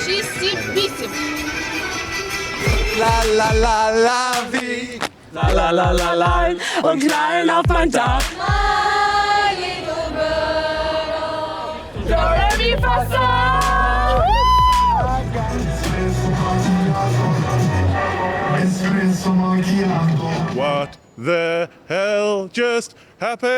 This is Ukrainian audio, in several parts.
6, 7, 8. La la la la vie. La la la la la und klein auf mein Dach. Do, re, mi, fa, sol. What the hell just happened?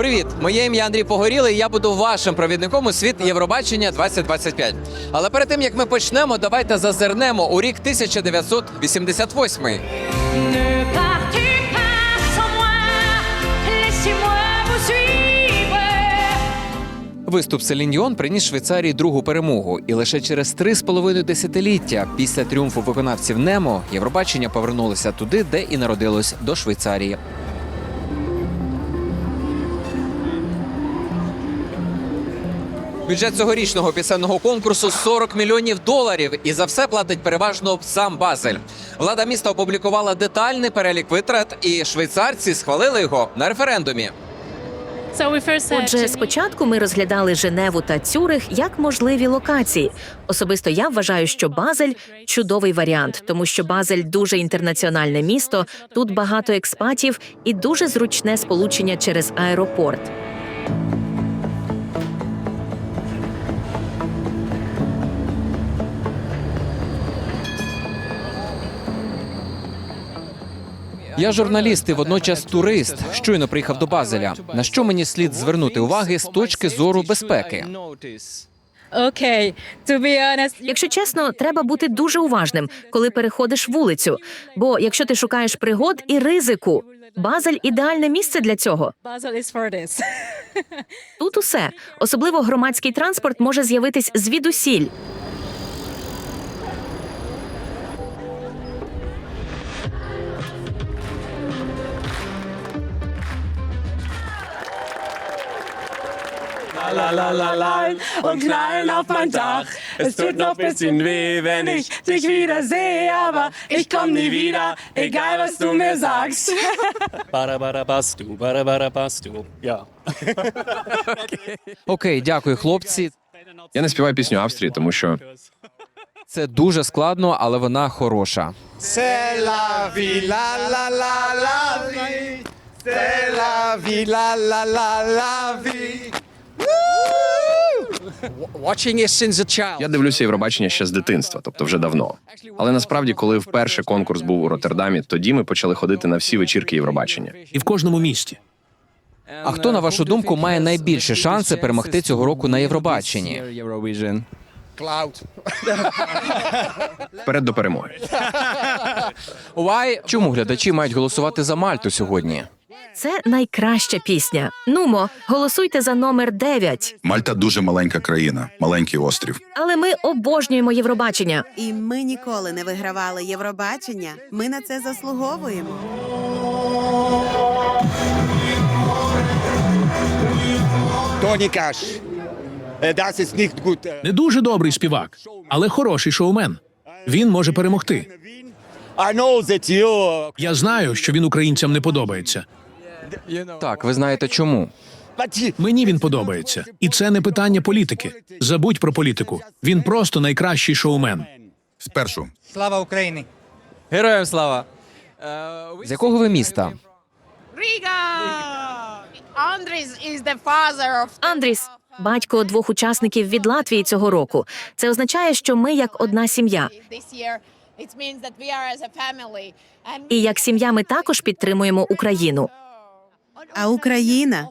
Привіт, моє ім'я Андрій Погорілий. і Я буду вашим провідником у світ Євробачення 2025. Але перед тим як ми почнемо, давайте зазирнемо у рік 1988. Ne partez pas sans moi, laissez-moi vous suivre. Виступ Селін Діон приніс Швейцарії другу перемогу, і лише через три з половиною десятиліття після тріумфу виконавців Немо Євробачення повернулося туди, де і народилось до Швейцарії. Бюджет цьогорічного пісенного конкурсу 40 мільйонів доларів, і за все платить переважно сам Базель. Влада міста опублікувала детальний перелік витрат, і швейцарці схвалили його на референдумі. Отже, спочатку ми розглядали Женеву та Цюрих як можливі локації. Особисто я вважаю, що Базель чудовий варіант, тому що Базель дуже інтернаціональне місто. Тут багато експатів і дуже зручне сполучення через аеропорт. Я журналіст і водночас турист. Щойно приїхав до Базеля. На що мені слід звернути уваги з точки зору безпеки? Be honest, Якщо чесно, треба бути дуже уважним, коли переходиш вулицю. Бо якщо ти шукаєш пригод і ризику, Базель ідеальне місце для цього. Тут усе, особливо громадський транспорт може з'явитись звідусіль. La la la la la und klein auf mein Dach. Es tut noch bisschen weh, wenn ich dich wieder aber ich komm nie wieder, egal was du mir sagst. Barabarabastu, barabarabastu. Ja. Окей, дякую, хлопці. Я не співаю пісню Австрії, тому що Це дуже складно, але вона хороша. C'est la vie, la la la la vie. C'est la vie, la la la la vie. Я дивлюся Євробачення ще з дитинства, тобто вже давно. Але насправді, коли вперше конкурс був у Роттердамі, тоді ми почали ходити на всі вечірки Євробачення. і в кожному місті. А хто, на вашу думку, має найбільші шанси перемогти цього року на Євробаченні? Cloud. Вперед до перемоги. Чому глядачі мають голосувати за Мальту сьогодні? Це найкраща пісня. Нумо, голосуйте за номер 9. Мальта дуже маленька країна, маленький острів. Але ми обожнюємо Євробачення. І ми ніколи не вигравали Євробачення. Ми на це заслуговуємо. Ist nicht gut. äh, Не дуже добрий співак, але хороший шоумен. Він може перемогти. Я знаю, що він українцям не подобається. Так, ви знаєте чому? Мені він подобається, і це не питання політики. Забудь про політику. Він просто найкращий шоумен. Спершу Слава Україні. Героям слава! З якого ви міста? The Андріс, батько двох учасників від Латвії цього року. Це означає, що ми як одна сім'я. І як сім'я ми також підтримуємо Україну. А Україна?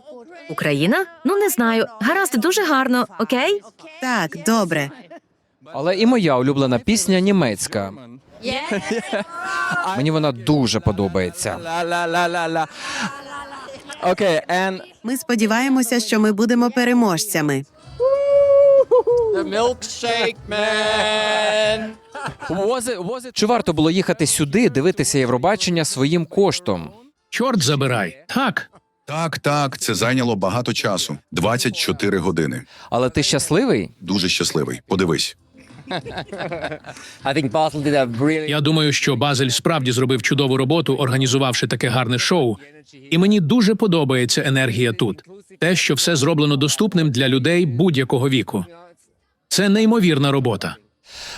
Україна? Ну не знаю. Гаразд, дуже гарно, окей? Так, добре. Але і моя улюблена пісня німецька. Мені вона дуже подобається. Окей, and Ми сподіваємося, що ми будемо переможцями. the milkshake man. Чи варто було їхати сюди, дивитися Євробачення своїм коштом? Чорт забирай. Так, Так, так, це зайняло багато часу 24 години. Але ти щасливий? Дуже щасливий. Подивись. Я думаю, що Базель справді зробив чудову роботу, організувавши таке гарне шоу. І мені дуже подобається енергія тут. Те, що все зроблено доступним для людей будь-якого віку. Це неймовірна робота.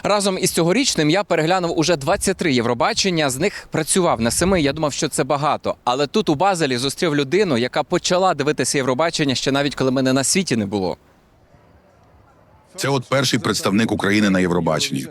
Разом із цьогорічним я переглянув уже 23 Євробачення. З них працював на семи. Я думав, що це багато. Але тут у Базелі зустрів людину, яка почала дивитися Євробачення ще навіть коли мене на світі не було. Це от перший представник України на Євробаченні.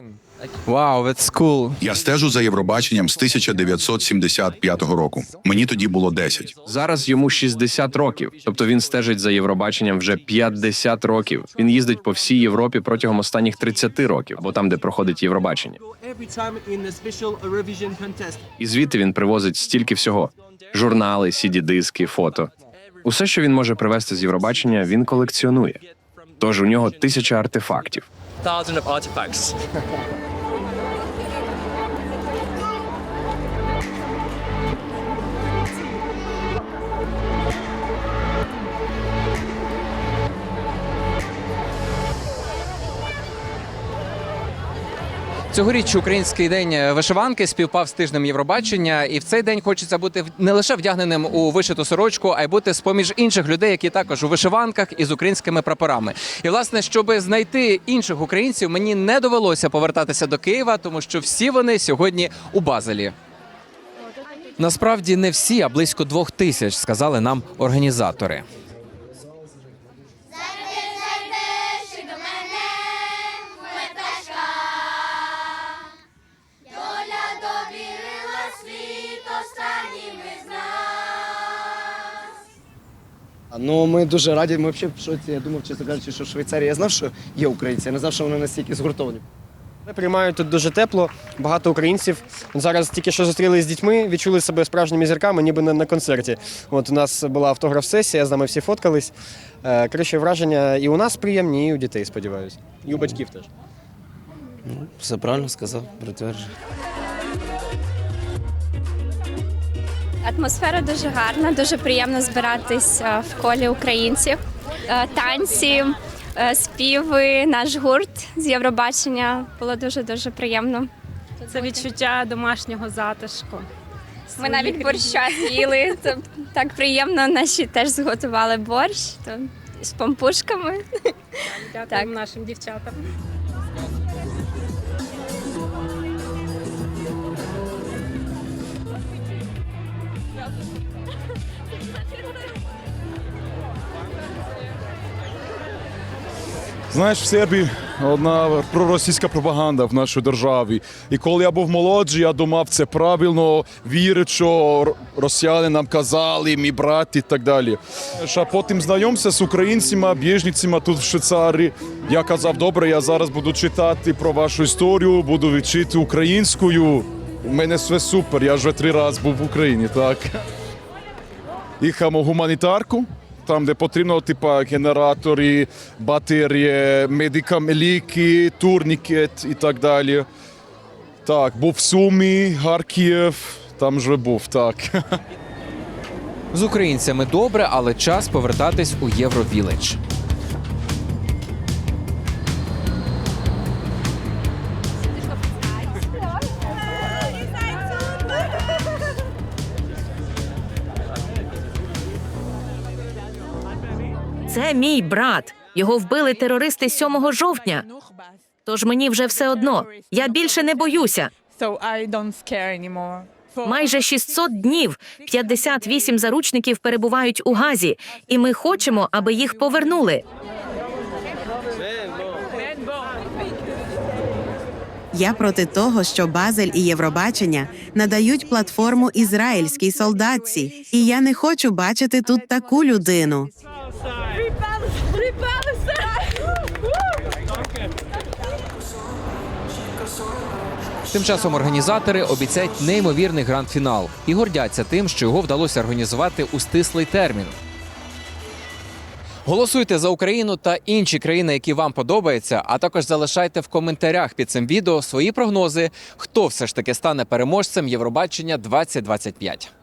Вау, that's cool. Я стежу за Євробаченням з 1975 року. Мені тоді було 10. Зараз йому 60 років, тобто він стежить за Євробаченням вже 50 років. Він їздить по всій Європі протягом останніх 30 років, або там, де проходить Євробачення. І звідти він привозить стільки всього: журнали, cd-диски, фото. Усе, що він може привезти з Євробачення, він колекціонує. Тож у нього тисяча артефактів. Цьогоріч український день вишиванки співпав з тижнем Євробачення, і в цей день хочеться бути не лише вдягненим у вишиту сорочку, а й бути з поміж інших людей, які також у вишиванках і з українськими прапорами. І власне, щоб знайти інших українців, мені не довелося повертатися до Києва, тому що всі вони сьогодні у Базелі. Насправді не всі, а близько двох тисяч, сказали нам організатори. Ну, ми дуже раді. Ми взагалі в шоці. Я думав, чесно кажучи, що в Швейцарії я знав, що є українці. Я не знав, що вони настільки згуртовані. Ми приймають тут дуже тепло, багато українців. Зараз тільки що зустрілися з дітьми, відчули себе справжніми зірками, ніби на, на концерті. От у нас була автограф-сесія, з нами всі фоткались. Е, коротше, враження і у нас приємні, і у дітей, сподіваюся. І у батьків теж. Все правильно сказав, підтверджую. Атмосфера дуже гарна, дуже приємно збиратись е, в колі українців. Е, Танці, е, співи, наш гурт з Євробачення було дуже дуже приємно. Це відчуття домашнього затишку. Ми навіть борща з'їли. Це так приємно. Наші теж зготували борщ то з пампушками. Дякуємо Так. нашим дівчатам. Знаєш, в Сербії одна проросійська пропаганда в нашій державі. І коли я був молодший, я думав, це правильно вірити, що росіяни нам казали, мій брат і так далі. А потім знайомся з українцями, біженцями тут в Швейцарії. Я казав, добре, я зараз буду читати про вашу історію, буду вчити українською. У мене все супер, я вже три рази був в Україні, так. Їхаємо гуманітарку, там, де потрібно, типа генератори, батареї, медикам, ліки, турнікет і так далі. Так, був в Сумі, Харків, там вже був, так. З українцями добре, але час повертатись у Євровіледж. Це мій брат. Його вбили терористи 7 жовтня. Тож мені вже все одно. Я більше не боюся. Майже 600 днів 58 заручників перебувають у Газі, і ми хочемо, аби їх повернули. Я проти того, що Базель і Євробачення надають платформу ізраїльській солдатці. І я не хочу бачити тут таку людину. Тим часом організатори обіцяють неймовірний гранд-фінал і гордяться тим, що його вдалося організувати у стислий термін. Голосуйте за Україну та інші країни, які вам подобаються, а також залишайте в коментарях під цим відео свої прогнози, хто все ж таки стане переможцем Євробачення 2025.